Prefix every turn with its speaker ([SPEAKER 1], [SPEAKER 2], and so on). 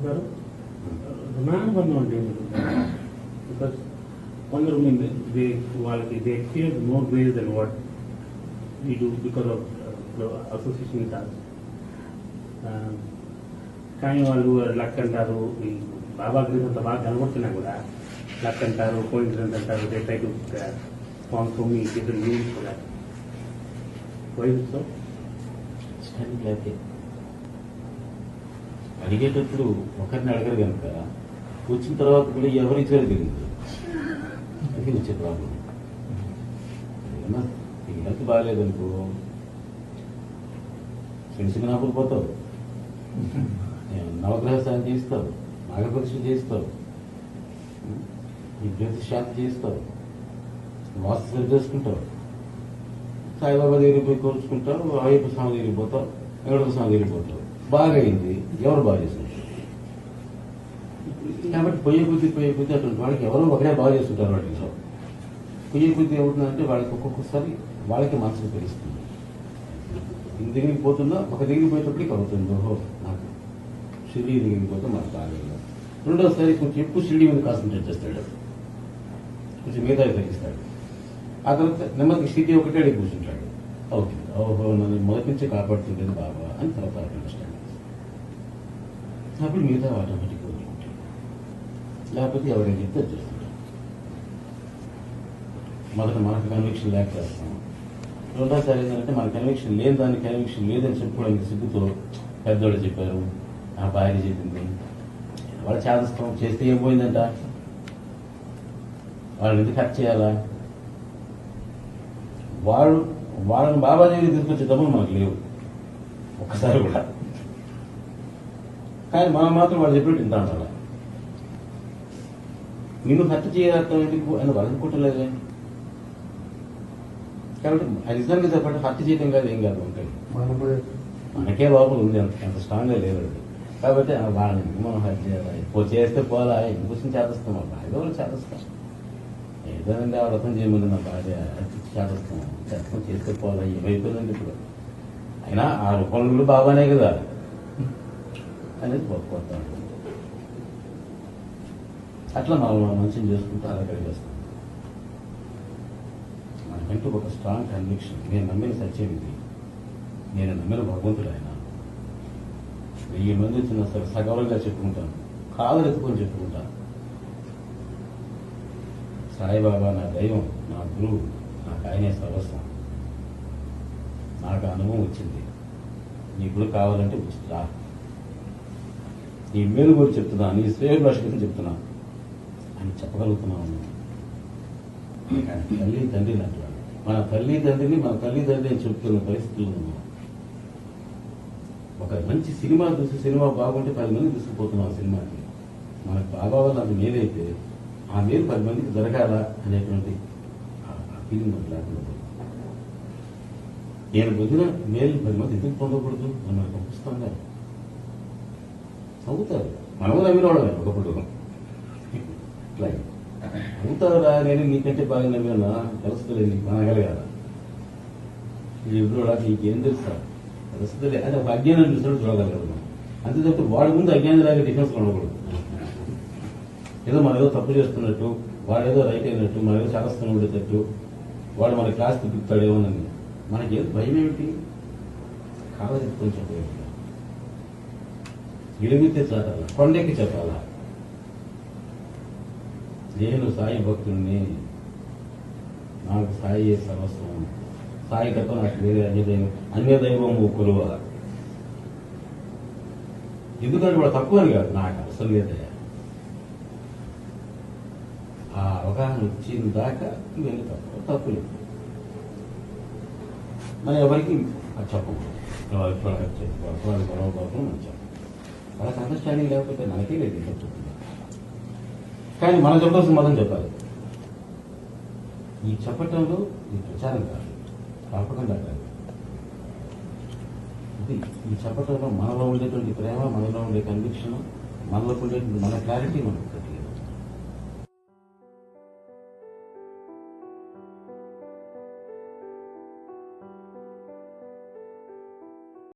[SPEAKER 1] ఉంటారు man one not because కొందరు ముందు దే వాళ్ళకి they experience more ways than what we do because of association task కానీ వాళ్ళు లక్ అంటారు ఈ బాబా గురించి అంత బాగా కనబడుతున్నా కూడా లక్ అంటారు కోయిన్సిడెన్స్ అంటారు they try to form some different meanings కూడా వై సో
[SPEAKER 2] అడిగేటప్పుడు ఒకరిని అడగరు కనుక వచ్చిన తర్వాత కూడా ఎవరు ఇచ్చారు తెలియదు అది వచ్చే ప్రాబ్లం ఏమన్నా నీకు హెల్త్ బాగాలేదనుకో చిన్న చిన్న పోతావు. నవగ్రహ శాంతి చేస్తావు నాగపక్షులు చేస్తావు ఈ జ్యోతి శాంతి చేస్తావు వాస్తు సరి చేసుకుంటావు. సాయిబాబా దగ్గరికి పోయి కోరుచుకుంటావు అయ్యప్ప స్వామి దగ్గరికి పోతావు వెంకటప్ప స్వామి దగ్గరికి పోతావు. బాగా అయింది ఎవరు బాగా చేసుకుంటారు కాబట్టి పొయ్యి బుద్ధి పొయ్యి బుద్ధి అటువంటి వాళ్ళకి ఎవరో ఒకరే బాగా చేస్తుంటారు వాటిలో పొయ్యి బుద్ధి ఏమవుతుందంటే వాళ్ళకి ఒక్కొక్కసారి వాళ్ళకి మనసుకు తెలుస్తుంది. ఇంటి దగ్గరికి పోతుందో ఒక దగ్గరికి పోయేటప్పటికి అవుతుంది. ఓహో నాకు షిరిడి దగ్గరికి పోతే మనకు బాగలేదు. రెండోసారి కొంచెం ఎక్కువ షిరిడి మీద కాన్సన్ట్రేట్ చేస్తాడు. కొంచెం మిగతా తగ్గిస్తాడు. ఆ తర్వాత నెమ్మదికి స్థితి ఒకటే అడిగి కూర్చుంటాడు. ఓకే ఓహో నన్ను మొదటి నుంచి కాపాడుతుండేది బాబా అని తర్వాత అండర్స్టాండ్ అప్పుడు మిగతా ఆటోమేటిక్గా వదులుకుంటాడు లేకపోతే ఎవరైనా చెప్తే అది మొదట మనకు కన్విక్షన్ లేక చేస్తాం రెండోసారి ఏంటంటే మన కన్విక్షన్ లేని దాని కన్విక్షన్ లేదని చెప్పుకోవడానికి సిగ్గుతో పెద్దోళ్ళు చెప్పారు ఆ భార్య చెప్పింది. వాళ్ళ చేదస్తాం చేస్తే ఏం పోయిందంట వాళ్ళని ఎందుకు కట్ చేయాలా? వాళ్ళు వాళ్ళని బాబా దగ్గరికి తీసుకొచ్చే డబ్బులు మనకు లేవు. ఒక్కసారి కూడా. కానీ మనం మాత్రం వాళ్ళు చెప్పినట్టు వింటా ఉండాలి నిన్ను హత్య చేయడం ఎందుకు అని వాళ్ళు అనుకుంటలేదే కాబట్టి అది నిజంగా చెప్పండి హత్య చేయడం కాదు ఏం కాదు ఉంటాయి మనకే లోపల ఉంది అంత అంత స్ట్రాంగ్గా లేదు అది. కాబట్టి వాళ్ళని మనం హత్య చేయాలి? చేస్తే పోలా? ఇంకొచ్చిన చేస్తాం అబ్బా ఏదో చేస్తాం. ఏదైనా ఆ వ్రతం చేయమని నా భార్య చేస్తాం చేస్తాం చేస్తే పోదా ఏమైపోయిందండి ఇప్పుడు? అయినా ఆ రూపంలో బాగానే కదా. అనేది కొత్త అట్లా మనం మంచిని చేసుకుంటూ అలా చేస్తాం మనకంటూ ఒక స్ట్రాంగ్ కన్విక్షన్ నేను నమ్మిన సత్యం ఇది. నేను నమ్మిన భగవంతుడు ఆయన. వెయ్యి మంది వచ్చిన సరే సగౌరవంగా చెప్పుకుంటాను. కాళ్ళు ఎత్తుకొని చెప్పుకుంటాను. సాయిబాబా నా దైవం నా గురువు నాకు ఆయనే సర్వస్వం. నాకు అనుభవం వచ్చింది. నీ గురు కావాలంటే వచ్చి నీ మేలు కూడా చెప్తున్నా నీ శ్రేయోభిలాష గురించి చెప్తున్నా అని చెప్పగలుగుతున్నాను తల్లి తండ్రి లాంటి మన తల్లి తండ్రిని మన తల్లి తండ్రి అని చెప్తున్న పరిస్థితుల్లో ఉన్నాం ఒక మంచి సినిమా చూసి సినిమా బాగుంటే పది మంది తీసుకుపోతున్నాం ఆ సినిమాకి. మనకు బాగా వల్ల అది మేలైతే ఆ మేలు పది మందికి జరగాల అనేటువంటి ఫీలింగ్ మనకు లేకుండా నేను పొద్దున మేలు పది మంది ఎందుకు పొందకూడదు అని మనకు పంపిస్తాం కదా అవుతారు మనము నమ్మిన వాళ్ళమే ఒకప్పుడు ఇట్లా అవుతారా నేను నీకంటే బాగా నమ్మినా తెలుస్తలేదు నీకు అనగలగాల ఇప్పుడు నీకేం తెలుసా? తెలుస్తుంది అది ఒక అజ్ఞానం చూసినట్టు చూడగలగదు అంతే తప్ప వాడి ముందు అజ్ఞానం లాగా డిఫెన్స్ ఉండకూడదు ఏదో మనం ఏదో తప్పు చేస్తున్నట్టు వాడు ఏదో రైట్ అయినట్టు మనం ఏదో చేస్తాను ఉండేటట్టు వాడు మన క్లాస్ తిప్పుతాడేమోనని మనకి ఏదో భయం ఏమిటి? కావాలి కొంచెం చెప్పలేదు ఎలుగుతే చాటాల? కొండెక్కి చెప్పాలా? నేను సాయి భక్తుడిని నాకు సాయి సర్వస్వం? సాయి తప్ప నాకు వేరే అన్య దైవం అన్య దైవం కొలువ ఎందుకంటే వాడు తక్కువని కాదు నాకు అసలు లేదయ్యా ఆ అవగాహన వచ్చిన దాకా ఇవన్నీ తప్పు తప్పు లేదు. మనం ఎవరికి చెప్పకూడదు చెప్పము వాళ్ళకి వాళ్ళకి చెప్పు. వాళ్ళకి గొడవ పడకుండా మనం చెప్పం. వాళ్ళకి అండర్స్టాండింగ్ లేకపోతే మనకే లేదు ఇంకా చెప్తుంది కానీ మనం చెప్పాల్సిన మతం చెప్పాలి. ఈ చెప్పటంలో ఈ ప్రచారం కాదు. కాపకుండా కాదు. ఇది ఈ చెప్పటంలో మనలో ఉండేటువంటి ప్రేమ మనలో ఉండే కన్విక్షన్ మనలో ఉండేటువంటి మన క్లారిటీ మనకు